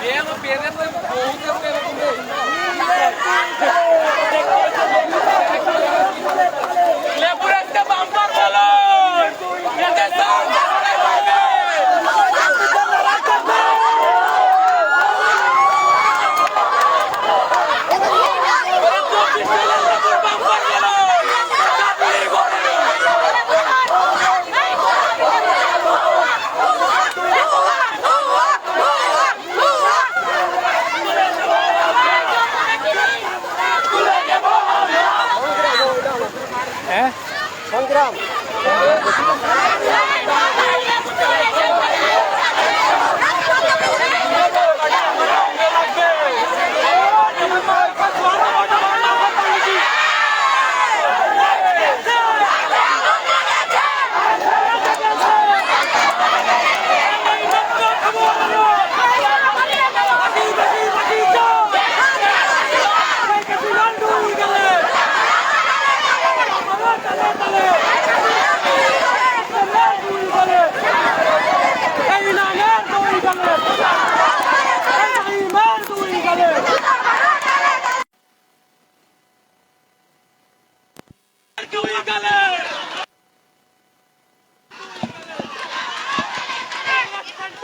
Bien, pierden, Bangla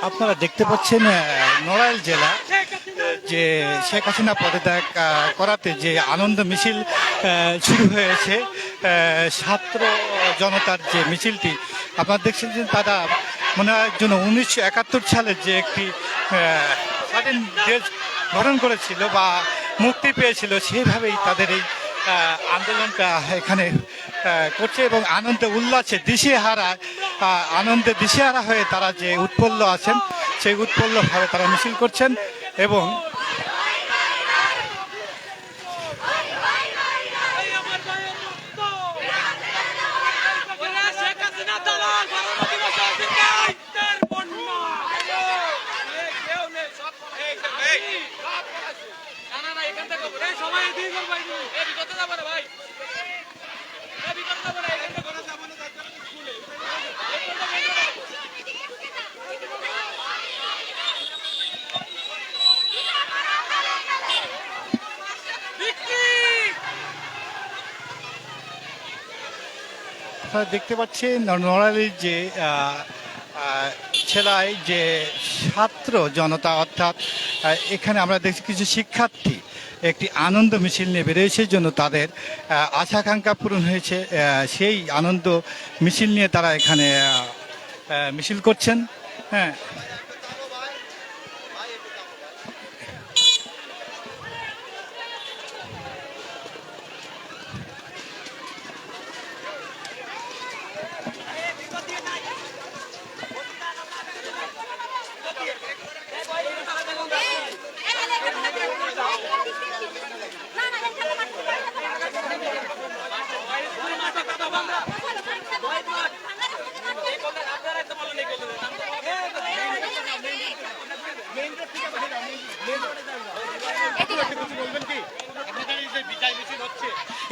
আপনারা দেখতে পাচ্ছেন নড়াইল জেলা, যে শেখ হাসিনা পদত্যাগ করাতে যে আনন্দ মিছিল শুরু হয়েছে ছাত্র জনতার যে মিছিলটি, আপনারা দেখছেন যে তারা মনে হয় জন্য উনিশশো একাত্তর সালে যে একটি স্বাধীন দেশ গঠন করেছিল বা মুক্তি পেয়েছিল, সেভাবেই তাদের এই আন্দোলনটা এখানে করছে এবং আনন্দে উল্লাসে দিশেহারা হারা আনন্দে দিশেহারা হয়ে তারা যে উৎপল্ল আছেন, সেই উৎপল্লভাবে তারা মিছিল করছেন এবং ওরে শেখ হাসিনা দালাল বারোটি বছর সিংহাইতের বন্যা এই কেউ নেই সব এই এই না না না এখান থেকে এই সবাই এদিকে কর ভাই এই ভিতরে যাব রে ভাই এই ভিতরে যাব রে এখান থেকে করে যাব না তার স্কুলে বিক্রি আপনারা দেখতে পাচ্ছেন নড়ালির যে ছেলায় যে ছাত্র জনতা, অর্থাৎ এখানে আমরা দেখছি কিছু শিক্ষার্থী। একটি আনন্দ মিছিল নিয়ে বেরিয়েছে জন্য তাদের আশাকাঙ্ক্ষা পূরণ হয়েছে। সেই আনন্দ মিছিল নিয়ে তারা এখানে মিছিল করছেন। হ্যাঁ।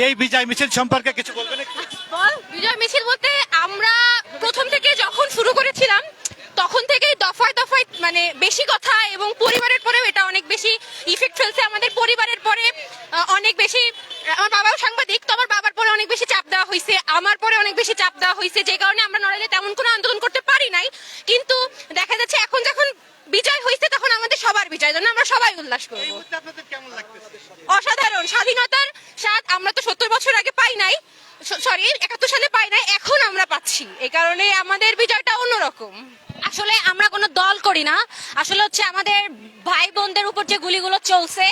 এই বিজয় মিছিল সম্পর্কে কিছু বলবেন বল বিজয় মিছিল বলতে আমরা প্রথম থেকে যখন শুরু করেছিলাম তখন থেকেই দফায় দফায় মানে বেশি কথা এবং পরিবারের পরেও এটা অনেক বেশি ইফেক্ট ফেলছে। আমাদের পরিবারের পরে অনেক বেশি আমার বাবাও সাংবাদিক তো আমার বাবার পরে অনেক বেশি চাপ দেওয়া হয়েছে আমার পরে অনেক বেশি চাপ দেওয়া হয়েছে যে কারণে আমরা নড়াইলে তেমন কোনো আন্দোলন করতে পারি নাই। কিন্তু দেখা যাচ্ছে এখন যখন বিজয় হয়েছে তখন আমাদের সবার বিজয়। জন্য আমরা সবাই উল্লাস করব। অসাধারণ। স্বাধীনতার স্বাদ আমরা তো সত্তর বছর আগে পাই নাই সরি একাত্তর সালে পাই নাই, এখন আমরা পাচ্ছি। এই কারণে আমাদের বিজয়টা অন্যরকম। আসলে আমরা কোনো দল করি না। আসলে হচ্ছে আমাদের ভাই বোনদের উপর যে গুলিগুলো চলছে,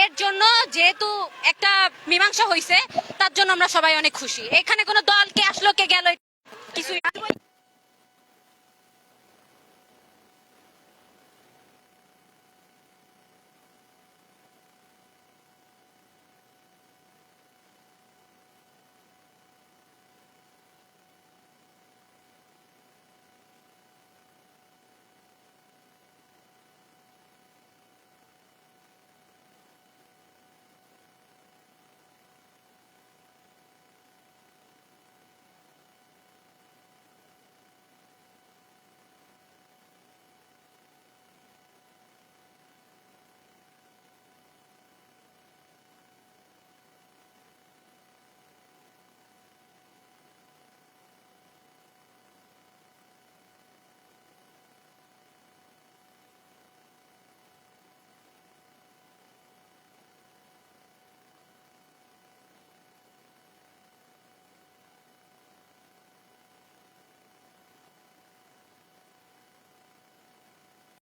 এর জন্য যেহেতু একটা মীমাংসা হয়েছে তার জন্য আমরা সবাই অনেক খুশি। এখানে কোনো দল কে আসলো, কে গেল, কিছুই।